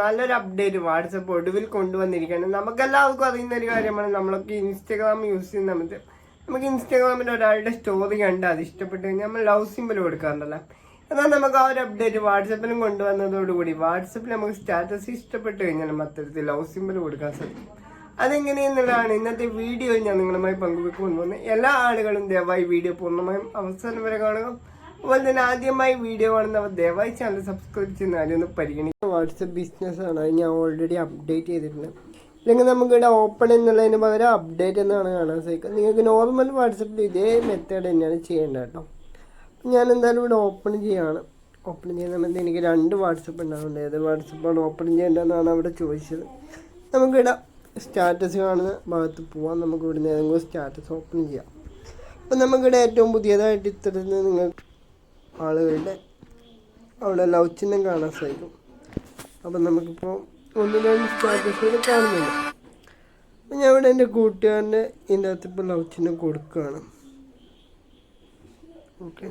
നല്ലൊരു update WhatsApp ഒടുവിൽ കൊണ്ടുവന്നിരിക്കുകയാണ്. നമുക്കെല്ലാവർക്കും അറിയുന്ന ഒരു കാര്യമാണ് നമ്മളൊക്കെ ഇൻസ്റ്റാഗ്രാം യൂസ് ചെയ്യുന്ന സമയത്ത് നമുക്ക് ഇൻസ്റ്റാഗ്രാമിൽ ഒരാളുടെ സ്റ്റോറി കണ്ട് അത് ഇഷ്ടപ്പെട്ട് കഴിഞ്ഞാൽ നമ്മൾ ലവ് സിമ്പിൾ കൊടുക്കാറുണ്ടല്ലോ. എന്നാൽ നമുക്ക് ആ ഒരു അപ്ഡേറ്റ് വാട്സപ്പിലും കൊണ്ടുവന്നതോടുകൂടി വാട്സപ്പിൽ നമുക്ക് സ്റ്റാറ്റസ് ഇഷ്ടപ്പെട്ട് കഴിഞ്ഞാൽ അത്തരത്തിൽ ലവ് സിമ്പിൾ കൊടുക്കാൻ സാധിക്കും. അതെങ്ങനെയെന്നുള്ളതാണ് ഇന്നത്തെ വീഡിയോ ഞാൻ നിങ്ങളുമായി പങ്കുവെക്കുമെന്ന് എല്ലാ ആളുകളും ദയവായി വീഡിയോ പൂർണമായും അവസാനം വരെ കാണുക. അതുപോലെ തന്നെ ആദ്യമായി വീഡിയോ കാണുന്നവർ ദയവായി ചാനൽ സബ്സ്ക്രൈബ് ചെയ്യുന്ന ആരും പരിഗണിക്കുക വാട്സപ്പ് ബിസിനസ് ആണ്. അത് ഞാൻ ഓൾറെഡി അപ്ഡേറ്റ് ചെയ്തിട്ടുണ്ട്. അല്ലെങ്കിൽ നമുക്ക് ഇവിടെ ഓപ്പൺ എന്നുള്ളതിന് പകരം അപ്ഡേറ്റ് എന്നാണ് കാണാൻ സാധിക്കുക. നിങ്ങൾക്ക് നോർമൽ വാട്സപ്പിൽ ഇതേ മെത്തേഡ് തന്നെയാണ് ചെയ്യേണ്ടത് കേട്ടോ. ഞാൻ എന്തായാലും ഇവിടെ ഓപ്പൺ ചെയ്യാണ്. ഓപ്പൺ ചെയ്യുന്ന സമയത്ത് എനിക്ക് രണ്ട് വാട്സപ്പ് ഉണ്ടാവുന്നുണ്ട്. ഏത് വാട്സപ്പാണ് ഓപ്പൺ ചെയ്യേണ്ടതെന്നാണ് അവിടെ ചോദിച്ചത്. നമുക്കിവിടെ സ്റ്റാറ്റസ് കാണുന്ന ഭാഗത്ത് പോവാം. നമുക്ക് ഇവിടുന്ന് ഏതെങ്കിലും സ്റ്റാറ്റസ് ഓപ്പൺ ചെയ്യാം. അപ്പം നമുക്കിവിടെ ഏറ്റവും പുതിയതായിട്ട് ഇത്തരത്തിൽ നിങ്ങൾ ആളുകളുടെ അവിടെ ലവ് ചിഹ്നം കാണാൻ സാധിക്കും. അപ്പം നമുക്കിപ്പോൾ ഒന്ന് രണ്ട് സ്റ്റാറ്റസുകൾ കാണുന്നുണ്ട്. അപ്പം ഞാൻ ഇവിടെ എന്റെ കൂട്ടുകാരന്റെ ഇതിന്റെ അകത്ത് ഇപ്പോൾ ലവ് ചിഹ്നം കൊടുക്കുകയാണ്. ഓക്കെ.